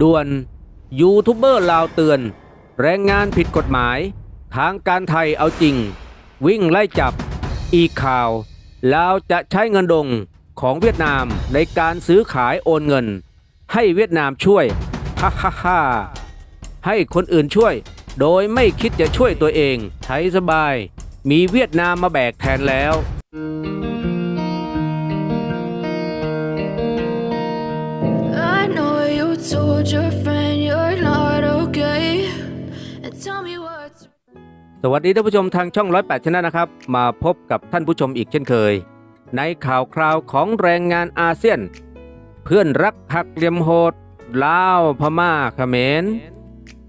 ด่วนยูทูบเบอร์ลาวเตือน แรงงานผิดกฎหมาย ทางการไทยเอาจริง วิ่งไล่จับ อีกข่าวลาวจะใช้เงินดงของเวียดนามในการซื้อขายโอนเงิน ให้เวียดนามช่วยฮ่าฮ่าฮ่าให้คนอื่นช่วย โดยไม่คิดจะช่วยตัวเองใช้สบาย มีเวียดนามมาแบกแทนแล้ว สวัสดีท่านผู้ชมทางช่อง108ชนะนะครับ มาพบกับท่านผู้ชมอีกเช่นเคย ในข่าวคราวของแรงงานอาเซียน เพื่อนรักหักเหลี่ยมโหดลาวพม่าเขมร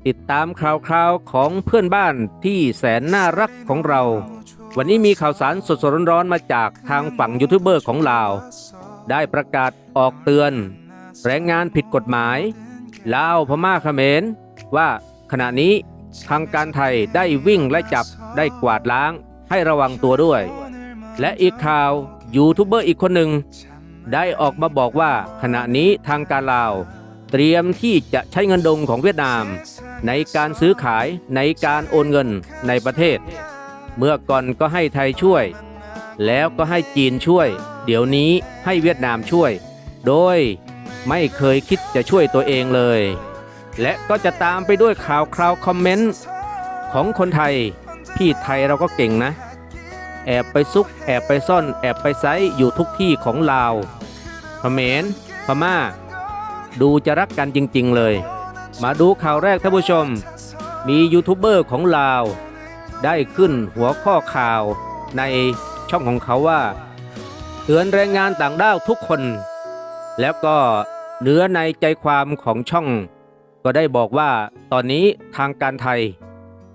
ติดตามข่าวคราวของเพื่อนบ้านที่แสนน่ารักของเรา วันนี้มีข่าวสารสดๆร้อนๆมาจากทางฝั่งยูทูบเบอร์ของลาว ได้ประกาศออกเตือน แรงงานผิดกฎหมายลาวพม่าเขมรว่าขณะนี้ ทางการไทยได้วิ่งและจับได้กวาดล้างให้ระวังตัวด้วย และอีกข่าวยูทูบเบอร์อีกคนหนึ่งได้ออกมาบอกว่าขณะนี้ทางการลาว เตรียมที่จะใช้เงินดงของเวียดนาม ในการซื้อขายในการโอนเงินในประเทศ เมื่อก่อนก็ให้ไทยช่วย แล้วก็ให้จีนช่วย เดี๋ยวนี้ให้เวียดนามช่วย โดยไม่เคยคิดจะช่วยตัวเองเลย และก็จะตามไปด้วยข่าวคราวคอมเมนต์ของคนไทย พี่ไทยเราก็เก่งนะ แอบไปซุก แอบไปซ่อน แอบไปไซส์อยู่ทุกที่ของลาวเขมรพม่า ดูจะรักกันจริง ๆ เลย มาดูข่าวแรกท่านผู้ชม มียูทูบเบอร์ของลาว ได้ขึ้นหัวข้อข่าวในช่องของเขาว่าเตือนแรงงานต่างด้าวทุกคน แล้วก็เนื้อในใจความของช่อง ก็ได้บอกว่าตอนนี้ทางการไทย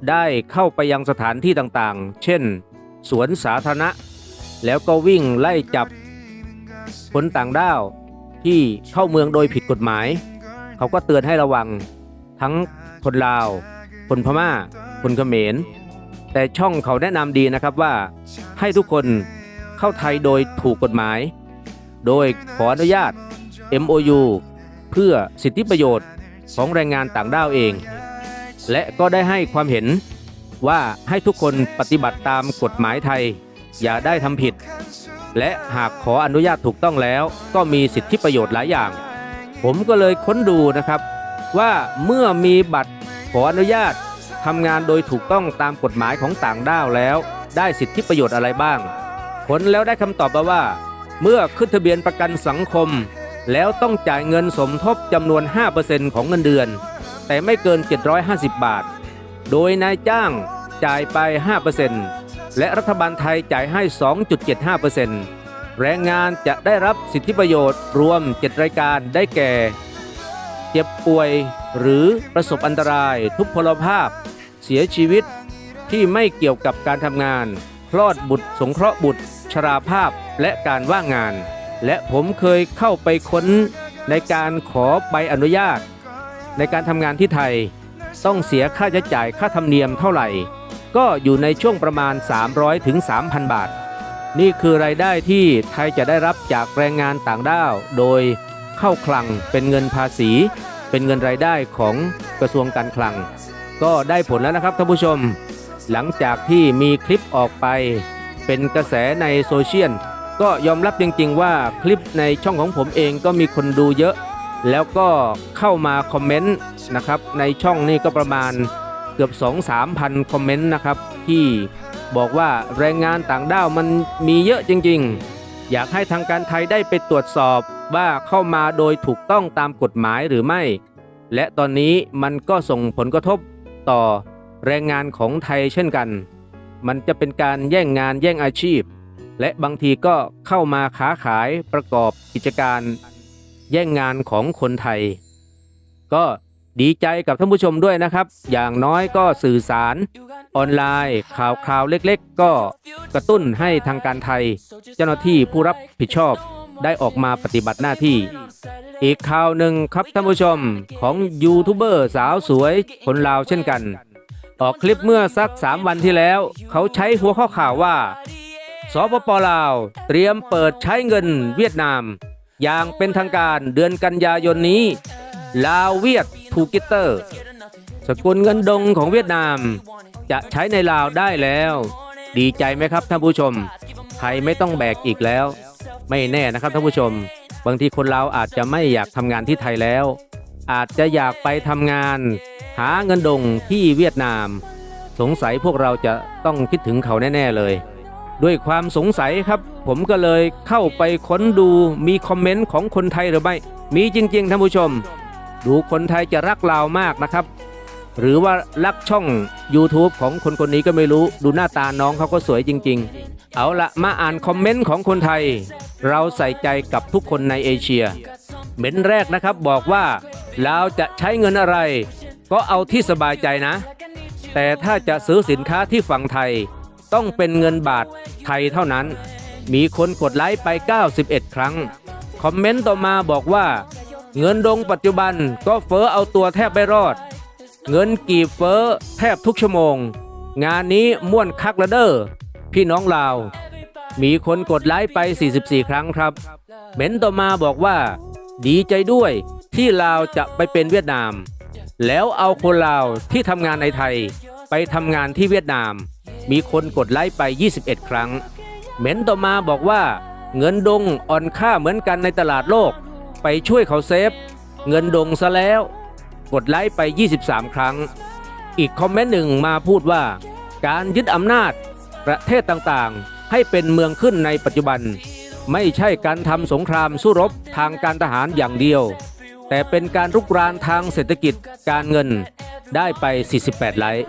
ได้เข้าไปยังสถานที่ต่างๆ เช่น สวนสาธารณะ แล้วก็วิ่งไล่จับคนต่างด้าวที่เข้าเมืองโดยผิดกฎหมาย เขาก็เตือนให้ระวังทั้งคนลาว คนพม่า คนเขมร แต่ช่องเขาแนะนำดีนะครับว่าให้ทุกคนเข้าไทยโดยถูกกฎหมาย โดยขออนุญาต MOU เพื่อสิทธิประโยชน์ ของแรงงานต่างด้าวเอง และก็ได้ให้ความเห็นว่าให้ทุกคนปฏิบัติตามกฎหมายไทย อย่าได้ทำผิด และหากขออนุญาตถูกต้องแล้ว ก็มีสิทธิประโยชน์หลายอย่าง ผมก็เลยค้นดูนะครับ ว่าเมื่อมีบัตรขออนุญาตทำงานโดยถูกต้องตามกฎหมายของต่างด้าวแล้ว ได้สิทธิประโยชน์อะไรบ้าง ผลแล้วได้คำตอบมาว่า เมื่อขึ้นทะเบียนประกันสังคม แล้วต้องจ่ายเงินสมทบจำนวน 5%ของเงินเดือน แต่ไม่เกิน 750 บาท โดยนายจ้างจ่ายไป 5%และรัฐบาลไทยจ่ายให้ 2.75%แรงงานจะได้รับสิทธิประโยชน์รวม 7 รายการได้แก่ เจ็บป่วยหรือประสบอันตราย ทุพพลภาพ เสียชีวิตที่ไม่เกี่ยวกับการทำงาน คลอดบุตร สงเคราะห์บุตร ชราภาพและการว่างงาน และผมเคยเข้าไปค้นในการขอใบอนุญาต ในการทำงานที่ไทย ต้องเสียค่าใช้จ่ายค่าธรรมเนียมเท่าไหร่ ก็อยู่ในช่วงประมาณ 300ถึง3,000 บาท นี่คือรายได้ที่ไทยจะได้รับจากแรงงานต่างด้าว โดยเข้าคลังเป็นเงินภาษี เป็นเงินรายได้ของกระทรวงการคลัง ก็ได้ผลแล้วนะครับท่านผู้ชม หลังจากที่มีคลิปออกไป เป็นกระแสในโซเชียล ก็ยอมรับจริงๆว่าคลิปในช่องของผมเองก็มีคนดูเยอะ แล้วก็เข้ามาคอมเมนต์นะครับในช่องนี่ก็ประมาณเกือบ 2-3พันคอมเมนต์นะครับที่บอกว่าแรงงานต่างด้าวมันมีเยอะจริงๆ อยากให้ทางการไทยได้ไปตรวจสอบว่าเข้ามาโดยถูกต้องตามกฎหมายหรือไม่ และตอนนี้มันก็ส่งผลกระทบต่อแรงงานของไทยเช่นกัน มันจะเป็นการแย่งงานแย่งอาชีพ และบางทีก็เข้ามาค้าขายประกอบกิจการ แย่งงานของคนไทย ก็ดีใจกับท่านผู้ชมด้วยนะครับ อย่างน้อยก็สื่อสาร ออนไลน์ ข่าวคราวเล็กๆ ก็กระตุ้นให้ทางการไทย เจ้าหน้าที่ผู้รับผิดชอบได้ออกมาปฏิบัติหน้าที่ อีกข่าวหนึ่งครับท่านผู้ชมของยูทูบเบอร์สาวสวยคนลาวเช่นกัน ออกคลิปเมื่อสัก 3 วันที่แล้ว เขาใช้หัวข้อข่าวว่า สปปลาว เตรียมเปิดใช้เงินเวียดนาม อย่างเป็นทางการเดือนกันยายนนี้ ลาวเวียดทูกิเตอร์ สกุลเงินดงของเวียดนาม จะใช้ในลาวได้แล้ว ดีใจไหมครับท่านผู้ชมไทยไม่ต้องแบกอีกแล้ว ไม่แน่นะครับท่านผู้ชม บางทีคนเราวอาจจะไม่อยากทำงานที่ไทยแล้ว อาจจะอยากไปทำงาน หาเงินดงที่เวียดนาม สงสัยพวกเราจะต้องคิดถึงเขาแน่ ๆ เลย ด้วยความสงสัยครับ ผมก็เลยเข้าไปค้นดูมีคอมเมนต์ของคนไทยหรือไม่ มีจริงๆท่านผู้ชม ดูคนไทยจะรักลาวมากนะครับ หรือว่ารักช่อง YouTube ของคนคนนี้ก็ไม่รู้ ดูหน้าตาน้องเขาก็สวยจริง ๆ เอาละมาอ่านคอมเมนต์ของคนไทย เราใส่ใจกับทุกคนในเอเชียเม้นแรกนะครับบอกว่าลาวจะใช้เงินอะไร ก็เอาที่สบายใจนะ แต่ถ้าจะซื้อสินค้าที่ฝั่งไทย ต้องเป็นเงินบาทไทยเท่านั้น มีคนกดไลค์ไป 91 ครั้ง คอมเมนต์ต่อมาบอกว่า เงินดงปัจจุบันก็เฟ้อเอาตัวแทบไม่รอด เงินกีบเฟ้อแทบทุกชั่วโมง งานนี้ม่วนคักละเด้อพี่น้องลาว มีคนกดไลค์ไป 44 ครั้งครับ เม้นต่อมาบอกว่า ดีใจด้วยที่ลาวจะไปเป็นเวียดนาม แล้วเอาคนลาวที่ทำงานในไทย ไปทำงานที่เวียดนาม มีคนกดไลค์ไป 21 ครั้ง เม้นต่อมาบอกว่า เงินดงอ่อนค่าเหมือนกันในตลาดโลก ไปช่วยเขาเซฟ เงินดงซะแล้ว กดไลค์ไป 23 ครั้ง อีกคอมเมนต์หนึ่งมาพูดว่า การยึดอำนาจประเทศต่างๆ ให้เป็นเมืองขึ้นในปัจจุบัน ไม่ใช่การทำสงครามสู้รบทางการทหารอย่างเดียว แต่เป็นการรุกรานทางเศรษฐกิจการเงินได้ไป 48 ไลค์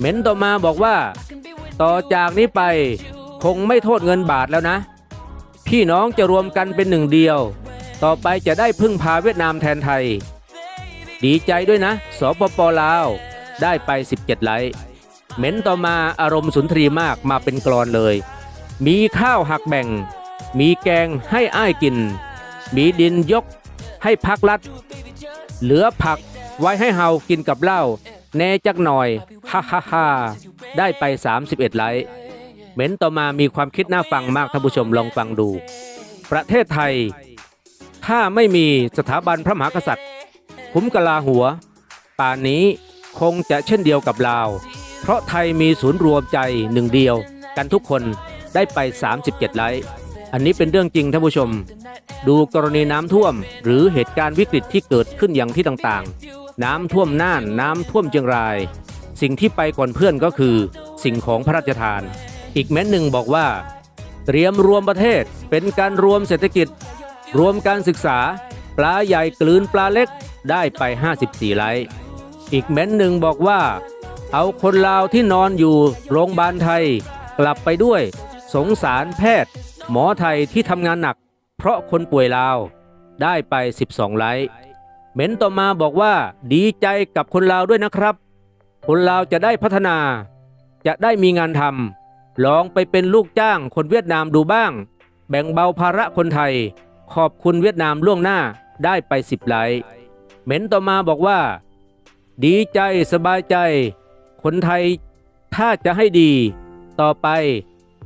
เม้นต่อมาบอกว่า ต่อจากนี้ไปคงไม่โทษเงินบาทแล้วนะ พี่น้องจะรวมกันเป็นหนึ่งเดียว ต่อไปจะได้พึ่งพาเวียดนามแทนไทย ดีใจด้วยนะ สปปลาว ได้ไป 17 ไลค์เม้นต่อมาอารมณ์สุนทรีมากมาเป็นกรอนเลย มีข้าวหักแบ่ง มีแกงให้อ้ายกิน มีดินยกให้พักรัด เหลือผักไว้ให้เฮากินกับเหล้าแน่จักหน่อย ฮ่าฮ่าฮ่า ได้ไป 31 ไลค์เม้นต่อมามีความคิดน่าฟังมากท่านผู้ชมลองฟังดู ประเทศไทย ถ้าไม่มีสถาบันพระมหากษัตริย์ คุ้มกะลาหัว ป่านนี้คงจะเช่นเดียวกับลาว เพราะไทยมีศูนย์รวมใจหนึ่งเดียว กันทุกคนได้ไป 37 ไลค์อันนี้เป็นเรื่องจริงท่านผู้ชม ดูกรณีน้ำท่วม หรือเหตุการณ์วิกฤตที่เกิดขึ้นอย่างที่ต่างๆ น้ำท่วมน่านน้ำท่วมเชียงราย สิ่งที่ไปก่อนเพื่อนก็คือ สิ่งของพระราชทาน อีกแม้นหนึ่งบอกว่า เตรียมรวมประเทศเป็นการรวมเศรษฐกิจ รวมการศึกษา ปลาใหญ่กลืนปลาเล็กได้ไป 54ไลค์อีกเม้นหนึ่งบอกว่า เอาคนลาวที่นอนอยู่โรงพยาบาลไทย กลับไปด้วย สงสารแพทย์ หมอไทยที่ทำงานหนัก เพราะคนป่วยลาวได้ไป 12ไลค์เม้นต่อมาบอกว่า ดีใจกับคนลาวด้วยนะครับ คนลาวจะได้พัฒนา จะได้มีงานทำลองไปเป็นลูกจ้างคนเวียดนามดูบ้าง แบ่งเบาภาระคนไทย ขอบคุณเวียดนามล่วงหน้าได้ไป10ไลค์เม้นต่อมาบอกว่า ดีใจสบายใจ คนไทยถ้าจะให้ดี ต่อไป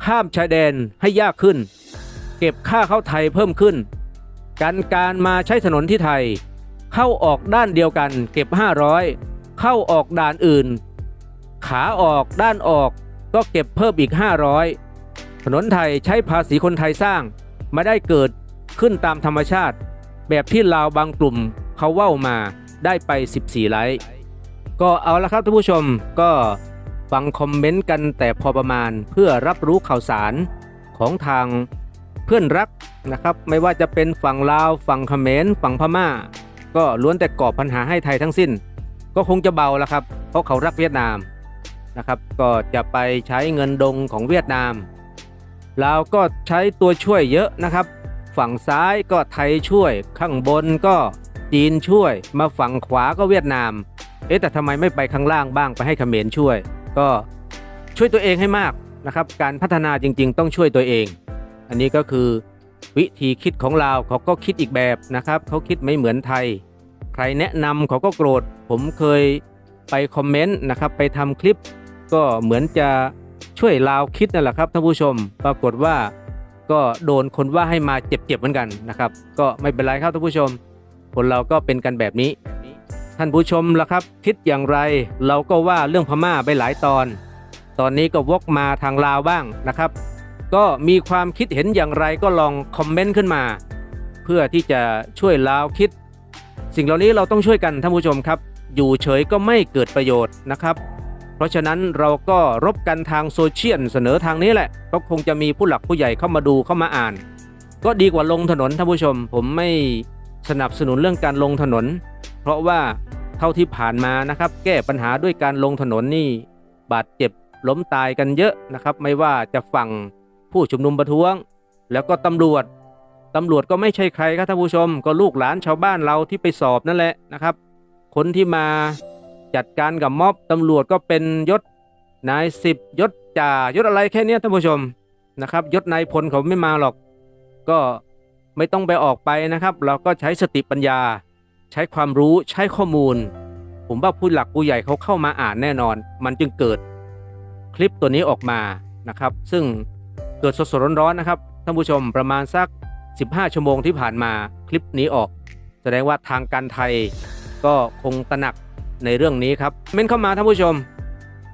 ข้ามชายแดนให้ยากขึ้น เก็บค่าเข้าไทยเพิ่มขึ้นการการมาใช้ถนนที่ไทย เข้าออกด้านเดียวกันเก็บ 500 เข้าออกด่านอื่น ขาออกด้านออกก็เก็บเพิ่มอีก 500 ถนนไทยใช้ภาษีคนไทยสร้าง ไม่ได้เกิดขึ้นตามธรรมชาติ แบบที่ลาวบางกลุ่มเขาเว้ามาได้ไป 14 ไลค์ก็เอาละครับท่านผู้ชมก็ฟังคอมเมนต์กันแต่พอประมาณเพื่อรับรู้ข่าวสารของทางเพื่อนรักนะครับ ไม่ว่าจะเป็นฝั่งลาวฝั่งเขมรฝั่งพม่า ก็ล้วนแต่ก่อปัญหาให้ไทยทั้งสิ้น ก็คงจะเบาแล้วครับ เพราะเขารักเวียดนามนะครับ ก็จะไปใช้เงินดงของเวียดนามลาวก็ใช้ตัวช่วยเยอะนะครับ ฝั่งซ้ายก็ไทยช่วย ข้างบนก็จีนช่วย มาฝั่งขวาก็เวียดนาม เอ๊ะแต่ทำไมไม่ไปข้างล่างบ้างไปให้เขมรช่วย ก็ช่วยตัวเองให้มากนะครับ การพัฒนาจริงๆ ต้องช่วยตัวเอง อันนี้ก็คือวิธีคิดของลาวเขาก็คิดอีกแบบนะครับ เขาคิดไม่เหมือนไทย รแนะนำเขาก็โกรธ ผมเคยไปคอมเมนต์นะครับไปทำคลิป ก็เหมือนจะช่วยลาวคิดนั่นแหละครับท่านผู้ชม ปรากฏว่าก็โดนคนว่าให้มาเจ็บๆเหมือนกันนะครับ ก็ไม่เป็นไรครับท่านผู้ชม คนเราก็เป็นกันแบบนี้ ท่านผู้ชมล่ะครับ คิดอย่างไรเราก็ว่าเรื่องพม่าไปหลายตอน ตอนนี้ก็วกมาทางลาวบ้างนะครับ ก็มีความคิดเห็นอย่างไรก็ลองคอมเมนต์ขึ้นมา เพื่อที่จะช่วยลาวคิด สิ่งเหล่านี้เราต้องช่วยกันท่านผู้ชมครับ อยู่เฉยก็ไม่เกิดประโยชน์นะครับ เพราะฉะนั้นเราก็รบกันทางโซเชียลเสนอทางนี้แหละก็คงจะมีผู้หลักผู้ใหญ่เข้ามาดูเข้ามาอ่าน ก็ดีกว่าลงถนนท่านผู้ชม ผมไม่สนับสนุนเรื่องการลงถนน เพราะว่าเท่าที่ผ่านมานะครับ แก้ปัญหาด้วยการลงถนนนี่ บาดเจ็บล้มตายกันเยอะนะครับ ไม่ว่าจะฝั่งผู้ชุมนุมประท้วง แล้วก็ตำรวจ ตำรวจก็ไม่ใช่ใครครับท่านผู้ชม ก็ลูกหลานชาวบ้านเราที่ไปสอบนั่นแหละนะครับ คนที่มาจัดการกับม็อบตำรวจก็เป็นยศนายสิบยศจ่ายศอะไรแค่นี้ท่านผู้ชมนะครับ ยศนายพลเขาไม่มาหรอก ก็ไม่ต้องไปออกไปนะครับ เราก็ใช้สติปัญญา ใช้ความรู้ใช้ข้อมูล ผมว่าผู้หลักผู้ใหญ่เขาเข้ามาอ่านแน่นอน มันจึงเกิดคลิปตัวนี้ออกมานะครับ ซึ่งเกิดสดๆร้อนๆนะครับท่านผู้ชมประมาณสัก 15 ชั่วโมงที่ผ่านมาคลิปนี้ออก แสดงว่าทางการไทยก็คงตระหนักในเรื่องนี้ครับ เม้นเข้ามาท่านผู้ชม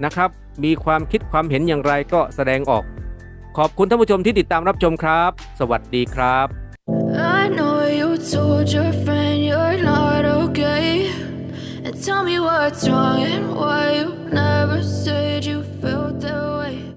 นะครับ มีความคิดความเห็นอย่างไรก็แสดงออก ขอบคุณท่านผู้ชมที่ติดตามรับชมครับ สวัสดีครับ I know you told your friend you're not okay. And tell me what's wrong and why you never say